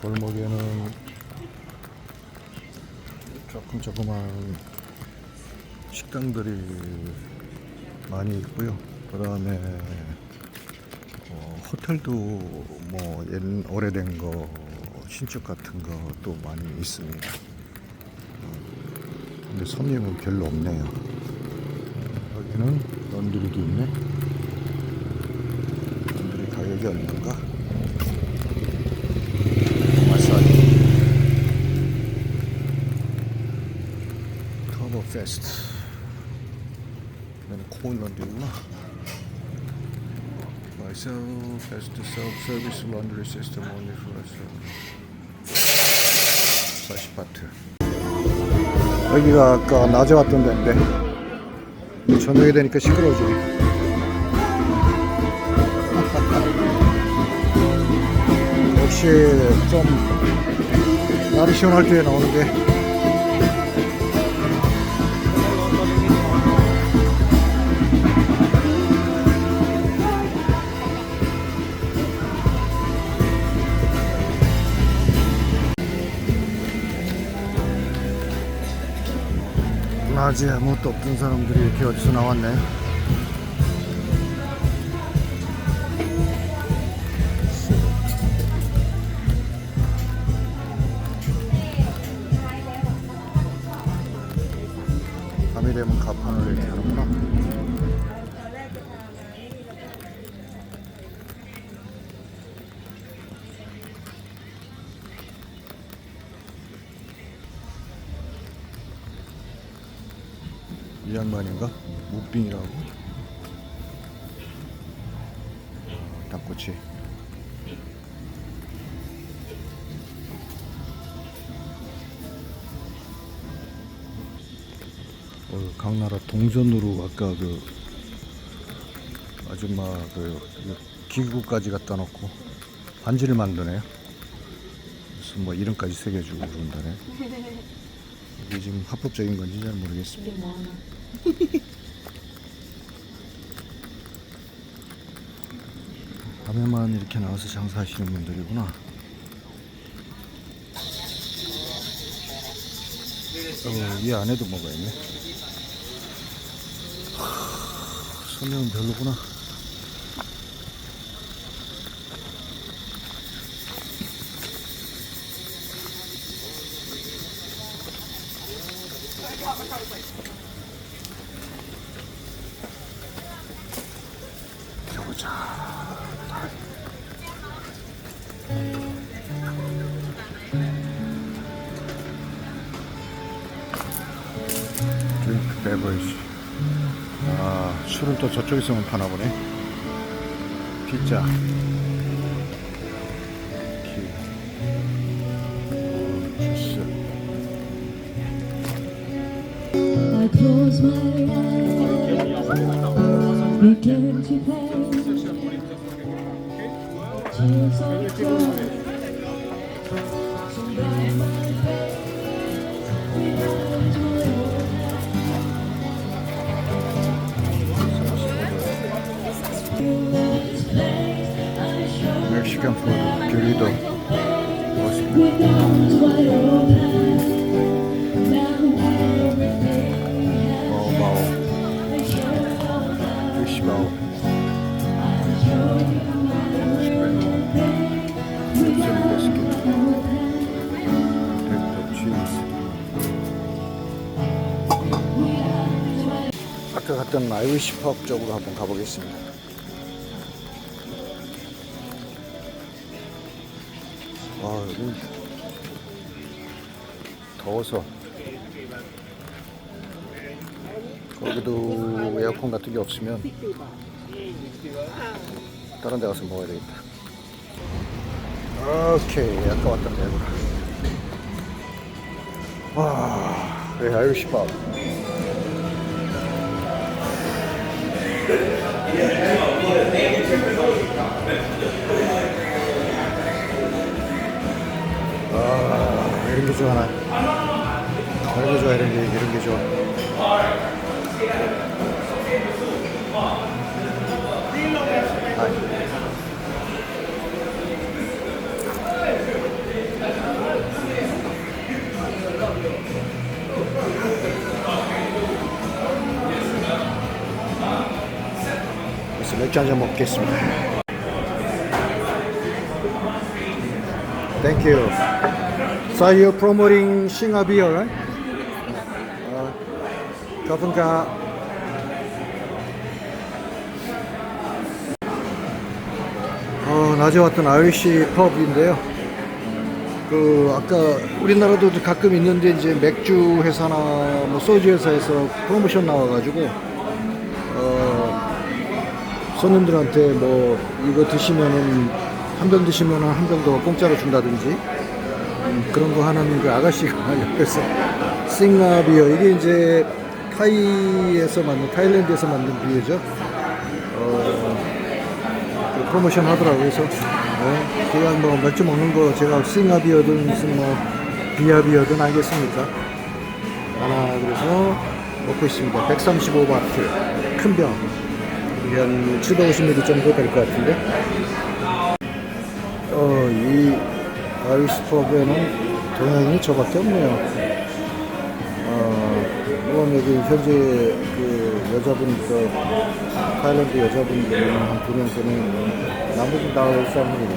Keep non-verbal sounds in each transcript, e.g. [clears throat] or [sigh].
골목에는 조금 조그만 식당들이 많이 있고요. 그 다음에 어, 호텔도 뭐 옛, 오래된 거 신축 같은 것도 많이 있습니다. 어, 근데 손님은 별로 없네요. 여기는 런드리도 있네. 런드리 가격이 얼마인가? 마사지. 터보 페스트. 얘는 코인 런드리구나. Myself has the self-service laundry system only for us. 40바트. 여기가 아까 낮에 왔던 데인데 저녁이 되니까 시끄러워지네. [laughs] 역시 좀 날이 시원할 때 나오는 게 낮에 아무것도 없던 사람들이 이렇게 어디서 나왔네. 닭꼬치. 어, 강나라 동전으로 아까 그 아줌마 그 기구까지 갖다 놓고 반지를 만드네요. 무슨 뭐 이름까지 새겨주고 그런다네. 이게 지금 합법적인 건지 잘 모르겠습니다. 밤에만 이렇게 나와서 장사하시는 분들이구나. 어, 이 안에도 뭐가 있네. 하, 손님은 별로구나. 저쪽에서만 파나 보네. 피자. 키. 어, 주스. 치즈. 아까 갔던 아이리시 펍 쪽으로 한번 가보겠습니다. 아, 여기 더워서 거기도 에어컨 같은 게 없으면 다른 데 가서 먹어야 되겠다. 오케이, 아까 왔던 데구나. 와, 그래, 아이리시 펍. 아, 이런 게 좋아, 나. 이런 게 좋아, 이런 게, 이런 게 좋아. 맥주 한잔 먹겠습니다. Thank you. So you're promoting Shinga beer, right? 가분가 어, 낮에 왔던 아이리시 펍인데요. 그 아까 우리나라도 가끔 있는데 이제 맥주 회사나 뭐 소주 회사에서 프로모션 나와가지고 어, 손님들한테 뭐 이거 드시면은 한 병 드시면은 한 병 더 공짜로 준다든지 음, 그런 거 하는 그 아가씨가 [laughs] 옆에서 싱가비어 이게 이제 타이에서 만든 타일랜드에서 만든 비어죠. 어, 그 프로모션 하더라고요. 그래서 네, 그냥 뭐 맥주 먹는 거 제가 싱가비어든 무슨 뭐 비아비어든 알겠습니까? 하나 그래서 먹고 있습니다. 135바트 큰 병. 한 750ml 정도 될 것 같은데. 어, 이 아이스 펍에는 동양인이 저밖에 없네요. 어, 물론 여기 현재 그 여자분, 그 타일랜드 여자분 한두 명, 세명 나머지 다 일사람들이네.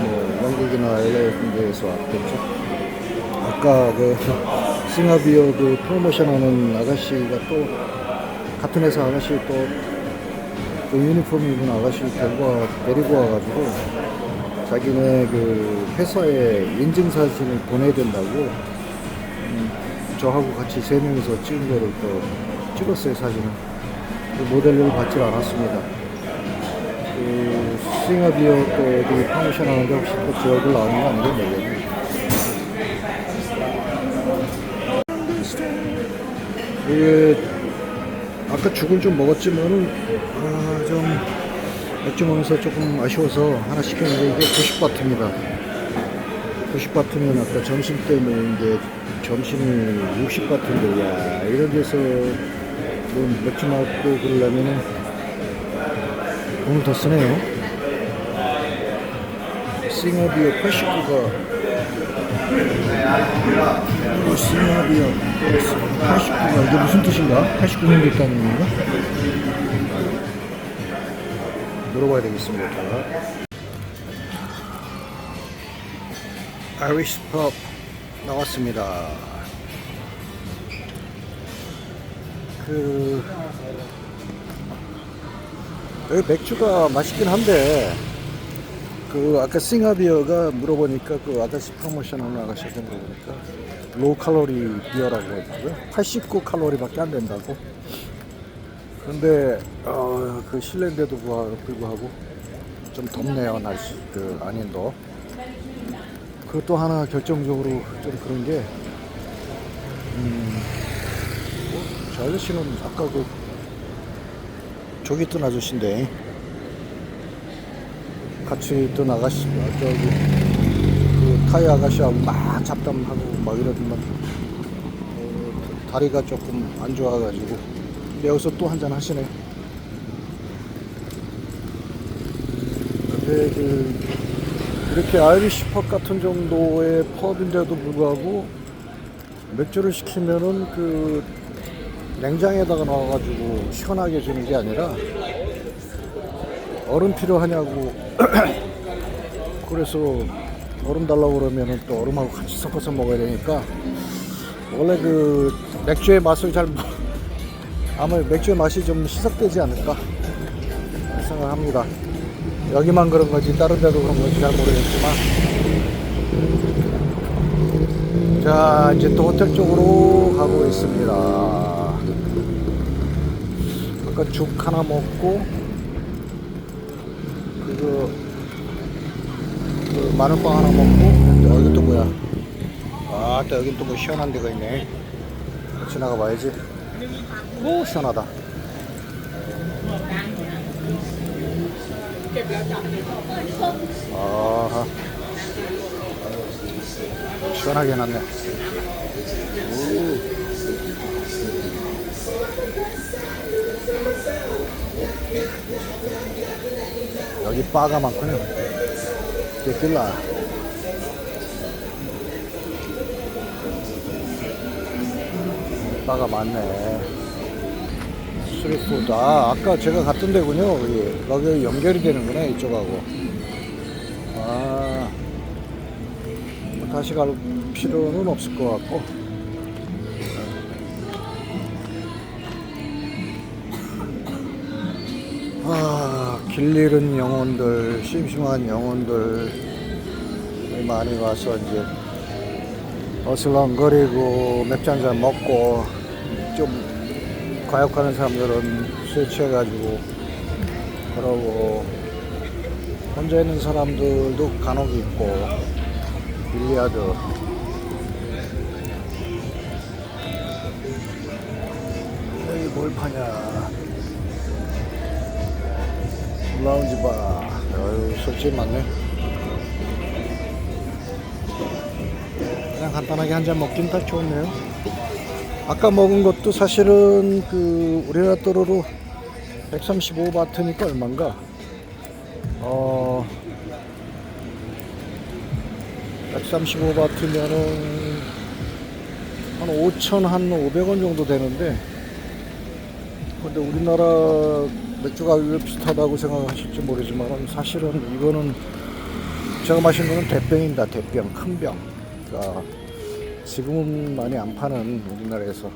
뭐, 영국이나 LA 데에서 왔겠죠. 아까 그 싱가비어 그 프로모션 하는 아가씨가 또 같은 회사 아가씨 또 그 유니폼 입은 아가씨를 데리고, 와, 데리고 와가지고 자기네 그 회사에 인증사진을 보내야 된다고 음, 저하고 같이 세 명이서 찍은 거를 또 찍었어요 사진을 그 모델을 받질 않았습니다. 그또 여기 프로모션 하는데 혹시 또제 얼굴 나오는 거 아닌가 모르겠네. 이게 아까 죽을 좀 먹었지만은 아, 좀 맥주 먹으면서 조금 아쉬워서 하나 시켰는데 이게 90바트입니다. 90바트면 아까 점심 때문에 이제 점심이 60바트인데 야 이런 데서 뭐 맥주 먹고 그러려면은 돈을 더 쓰네요. 싱어비어 89가 싱어비어 89가 이게 무슨 뜻인가? 89년 됐다는 건가? 물어봐야 되겠습니다. 아이리시 펍 나왔습니다. 그 여기 맥주가 맛있긴 한데 그 아까 싱가비어가 물어보니까 그 아가씨 프로모션 하는 아가씨한테 물어보니까 로우 칼로리 비어라고 하더라고요. 89 칼로리밖에 안 된다고. 근데 어, 그 실내인데도 불구하- 불구하고 좀 덥네요 날씨 그 안인도. 그것도 하나 결정적으로 좀 그런 게 음, 뭐, 저 아저씨는 아까 그 저기 있던 아저씨인데 같이 있던 아가씨 아, 저기 그 타이 아가씨하고 막 잡담하고 막 이러더만 어, 다리가 조금 안 좋아가지고 여기서 또 한잔 하시네. 근데 그 이렇게 아이리시 펍 같은 정도의 펍인데도 불구하고 맥주를 시키면은 그 냉장에다가 넣어가지고 시원하게 주는 게 아니라 얼음 필요하냐고 [clears throat] 그래서 얼음 달라고 그러면은 또 얼음하고 같이 섞어서 먹어야 되니까 원래 그 맥주의 맛을 잘 모- 아마 맥주의 맛이 좀 희석되지 않을까 생각합니다. 여기만 그런 거지 다른 데도 그런 건지 잘 모르겠지만. 자 이제 또 호텔 쪽으로 가고 있습니다. 아까 죽 하나 먹고 그거 그 마늘빵 하나 먹고 어, 이거 또 뭐야? 아또 여긴 또 뭐 시원한 데가 있네. 지나가 봐야지. 오 시원하다 아하 시원하게 해놨네 오. 여기 바가 많군요. 데킬라. 바가 많네. 스트리트푸드. 아, 아까 제가 갔던 데군요. 여기, 연결이 되는구나, 이쪽하고. 아, 뭐 다시 갈 필요는 없을 것 같고. 아, 길 잃은 영혼들, 심심한 영혼들 많이 와서 이제 어슬렁거리고 맥주 한잔 먹고 좀 과욕하는 사람들은 술 취해가지고 그러고 혼자 있는 사람들도 간혹 있고 빌리아드. 여기 뭘 파냐? 라운지 바. 어휴 술집 많네. 그냥 간단하게 한 잔 먹긴 딱 좋네요 아까 먹은 것도 사실은 그 우리나라 도로로 135바트니까 얼마인가? 어 135바트면은 한 5천 한 500원 정도 되는데 근데 우리나라 맥주 가격이 비슷하다고 생각하실지 모르지만 사실은 이거는 제가 마신 거는 대병입니다 대병 큰 병 그러니까 지금은 많이 안 파는 우리나라에서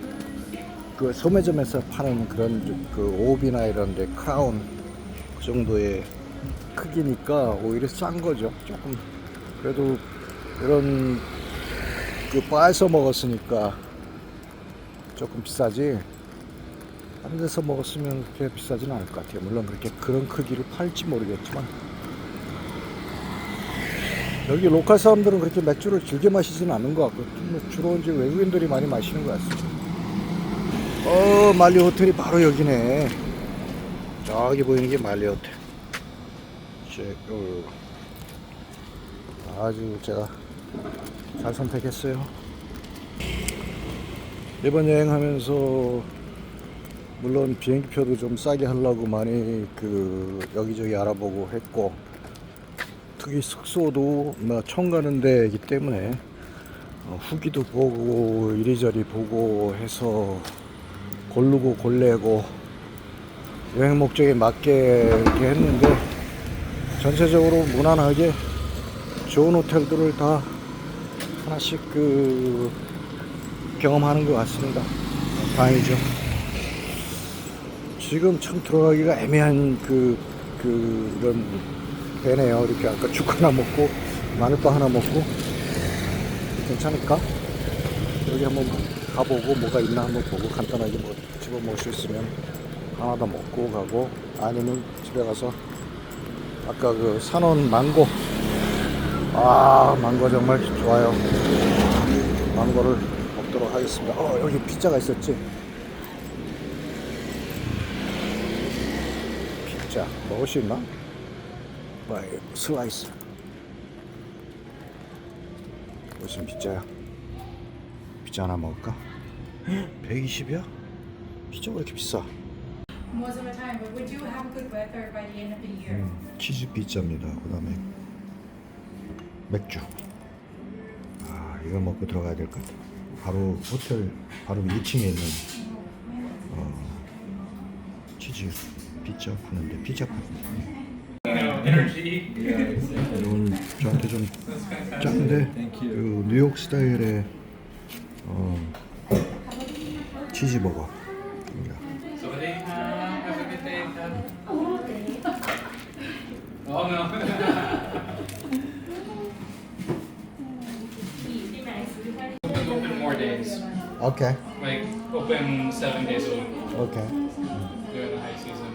그 소매점에서 파는 그런 그 오비나 이런 데 크라운 그 정도의 크기니까 오히려 싼 거죠 조금. 그래도 이런 그 바에서 먹었으니까 조금 비싸지? 딴 데서 먹었으면 그렇게 비싸진 않을 것 같아요. 물론 그렇게 그런 크기를 팔지 모르겠지만 여기 로컬 사람들은 그렇게 맥주를 즐겨 마시지는 않는 것 같고 뭐 주로 이제 외국인들이 많이 마시는 것 같습니다. 어 말리 호텔이 바로 여기네. 저기 보이는 게 말리 호텔. 제, 어, 아주 제가 잘 선택했어요. 이번 여행하면서 물론 비행기표도 좀 싸게 하려고 많이 그 여기저기 알아보고 했고 특히 숙소도 뭐 처음 가는 데이기 때문에 어, 후기도 보고 이리저리 보고 해서 고르고 골래고 여행 목적에 맞게 했는데 전체적으로 무난하게 좋은 호텔들을 다 하나씩 그 경험하는 것 같습니다. 다행이죠. 지금 참 들어가기가 애매한 그, 그, 이런 배네요. 이렇게 아까 죽 하나 먹고, 마늘빵 하나 먹고, 괜찮을까? 여기 한번 가보고 뭐가 있나 한번 보고 간단하게 뭐 집어 먹을 수 있으면 하나 더 먹고 가고, 아니면 집에 가서 아까 그 산원 망고. 아, 망고 정말 좋아요. 망고를 먹도록 하겠습니다. 어, 여기 피자가 있었지? 피자 먹을 수 있나? 뭐 슬라이스 무슨 피자야? 피자 하나 먹을까? [gasps] 120이야? 피자가 왜 이렇게 비싸? most of the time, but we do have good weather by the end of the year. 음, 치즈 피자입니다. 그 다음에 맥주. 아, 이걸 먹고 들어가야 될 것 같아. 바로 호텔 바로 2층에 있는 어, 치즈 피자 파는데 피자 파는데. Energy. 오늘 저한테 좀 짠데 그 뉴욕 스타일의 어, 치즈버거. Oh open more days. 오케이, Like open seven days a week 오케이. during the high season.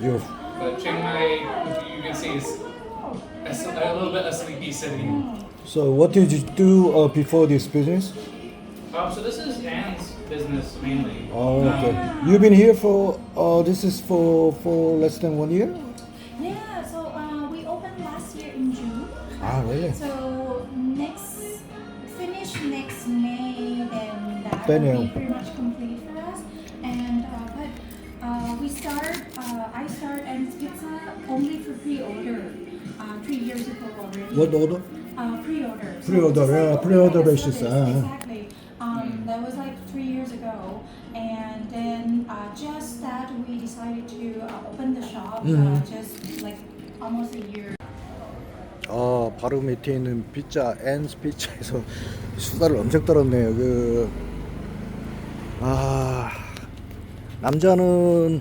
You But Chiang Mai, you can see, is a, s- a little bit a sleepy city. So what did you do uh, before this business? Um, so this is Anne's business mainly. Oh, okay. Um, You've been here for uh, this is for for less than one year. Yeah, so uh, we opened last year in June. Ah, really? So next, finish next May, then that Then, will yeah. be pretty much complete for us. And uh, but Uh, we start, uh, I start and pizza only for pre-order. Uh, three years ago already. What order? Uh, pre-order. So Pre-order, just yeah, open pre-order like a basis, service, ah. Exactly. Um, that was like three years ago, and then uh, just that we decided to uh, open the shop uh, just like almost a year. 아 바로 밑에 있는 피자 앤 피자에서 수다를 엄청 떨었네요. 그 아. 남자는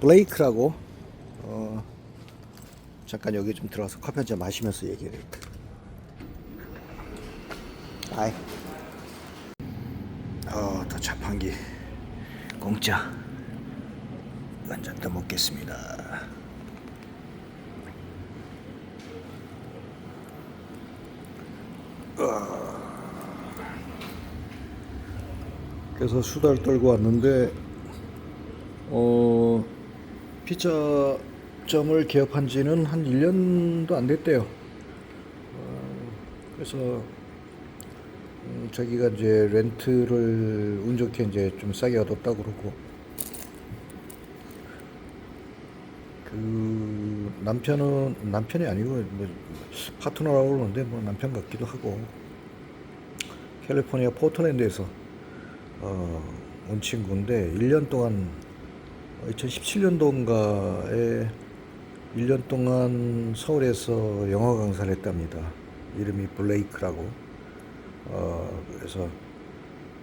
블레이크라고 어, 잠깐 여기 좀 들어가서 커피 한 잔 마시면서 얘기해야겠다. 아이. 어, 또 자판기 공짜 한잔더 먹겠습니다. 그래서 수다를 떨고 왔는데 어 피자점을 개업한 지는 한 1년도 안 됐대요. 어, 그래서 음, 자기가 이제 렌트를 운 좋게 이제 좀 싸게 얻었다 그러고 그 남편은 남편이 아니고 뭐 파트너라고 그러는데 뭐 남편 같기도 하고 캘리포니아 포틀랜드에서 어, 온 친구인데 1년 동안 2017년도인가에 1년 동안 서울에서 영어 강사를 했답니다. 이름이 블레이크라고. 어, 그래서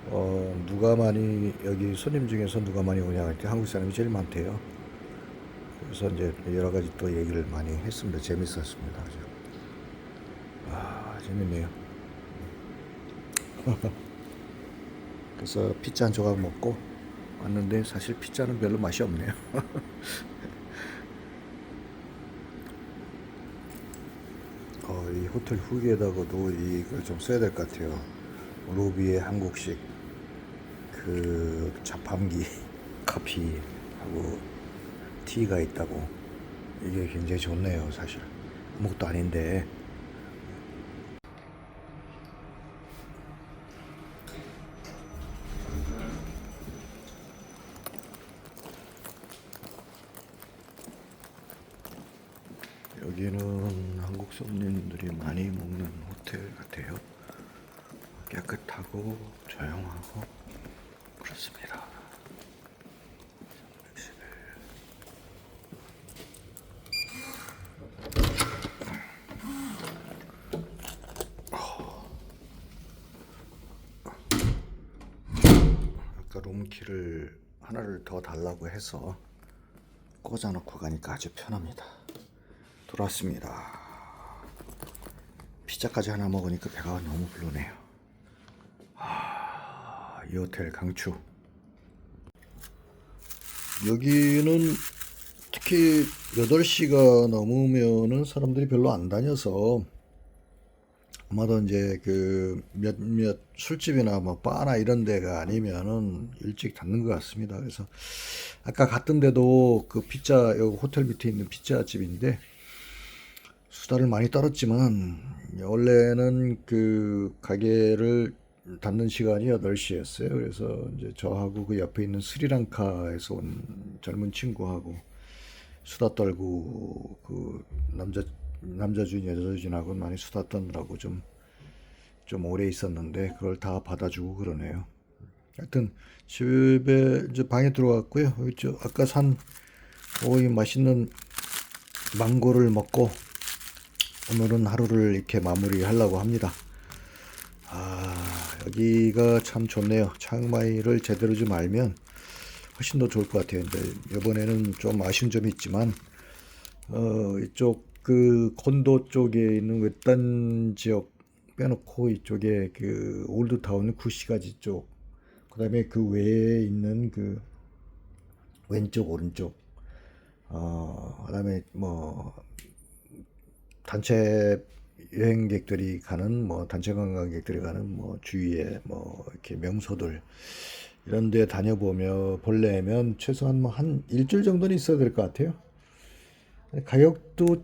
어, 누가 많이 여기 손님 중에서 누가 많이 오냐 할때 한국 사람이 제일 많대요. 그래서 이제 여러 가지 또 얘기를 많이 했습니다. 재밌었습니다. 아주. 아, 재밌네요. [laughs] 그래서 피자 한 조각 먹고 왔는데 사실 피자는 별로 맛이 없네요. [laughs] 어, 이 호텔 후기에다가도 이걸 좀 써야 될 것 같아요. 로비에 한국식 그 자판기 [laughs] 커피하고 티가 있다고 이게 굉장히 좋네요 사실 아무것도 아닌데 여기는 한국 손님들이 많이 먹는 호텔 같아요 깨끗하고 조용하고 그렇습니다. 아까 룸키를 하나를 더 달라고 해서 꽂아놓고 가니까 아주 편합니다. 돌아왔습니다. 피자까지 하나 먹으니까 배가 너무 부르네요. 아, 이 호텔 강추. 여기는 특히 8시가 넘으면은 사람들이 별로 안 다녀서 아마도 이제 그 몇몇 술집이나 뭐 바나 이런 데가 아니면은 일찍 닫는 것 같습니다. 그래서 아까 갔던 데도 그 피자 여기 호텔 밑에 있는 피자 집인데 수다를 많이 떨었지만 원래는 그 가게를 닫는 시간이 8시였어요. 그래서 이제 저하고 그 옆에 있는 스리랑카에서 온 젊은 친구하고 수다 떨고 그 남자 남자 주인 여자 주인하고 많이 수다 떠느라고 좀좀 오래 있었는데 그걸 다 받아주고 그러네요. 하여튼 집에 이제 방에 저 아까 산 오이 맛있는 망고를 먹고 오늘은 하루를 이렇게 마무리하려고 합니다. 아 여기가 참 좋네요. 창마이를 제대로 좀 알면 훨씬 더 좋을 것 같아요. 근데 이번에는 좀 아쉬운 점이 있지만 어 이쪽 그 콘도 쪽에 있는 외딴 지역 빼놓고 이쪽에 그 올드타운 구시가지 쪽 그다음에 그 외에 있는 그 왼쪽 오른쪽 어 그다음에 뭐 단체 여행객들이 가는 뭐 단체 관광객들이 가는 뭐 주위에 뭐 이렇게 명소들 이런 데 다녀보며 볼래면 최소한 뭐 한 일주일 정도는 있어야 될 것 같아요. 가격도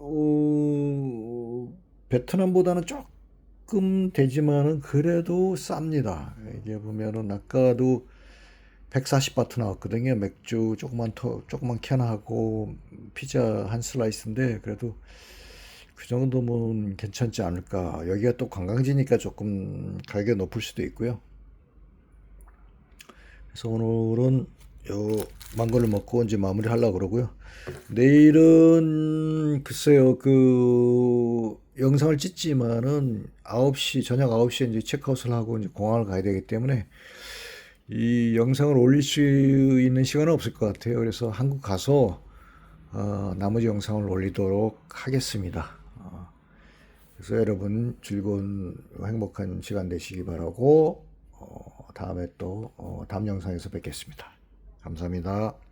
어, 베트남보다는 조금 되지만은 그래도 쌉니다. 이게 보면은 아까도 140바트 나왔거든요. 맥주 조그만 터, 조그만 캔 하고 피자 한 슬라이스인데 그래도 그 정도면 괜찮지 않을까. 여기가 또 관광지니까 조금 가격이 높을 수도 있고요. 그래서 오늘은 요 망고를 먹고 이제 마무리 하려고 그러고요. 내일은 글쎄요 그 영상을 찍지만은 9시 저녁 9시에 이제 체크아웃을 하고 이제 공항을 가야 되기 때문에 이 영상을 올릴 수 있는 시간은 없을 것 같아요. 그래서 한국 가서 어, 나머지 영상을 올리도록 하겠습니다. 어, 그래서 여러분 즐거운 행복한 시간 되시기 바라고 어, 다음에 또 어, 다음 영상에서 뵙겠습니다. 감사합니다.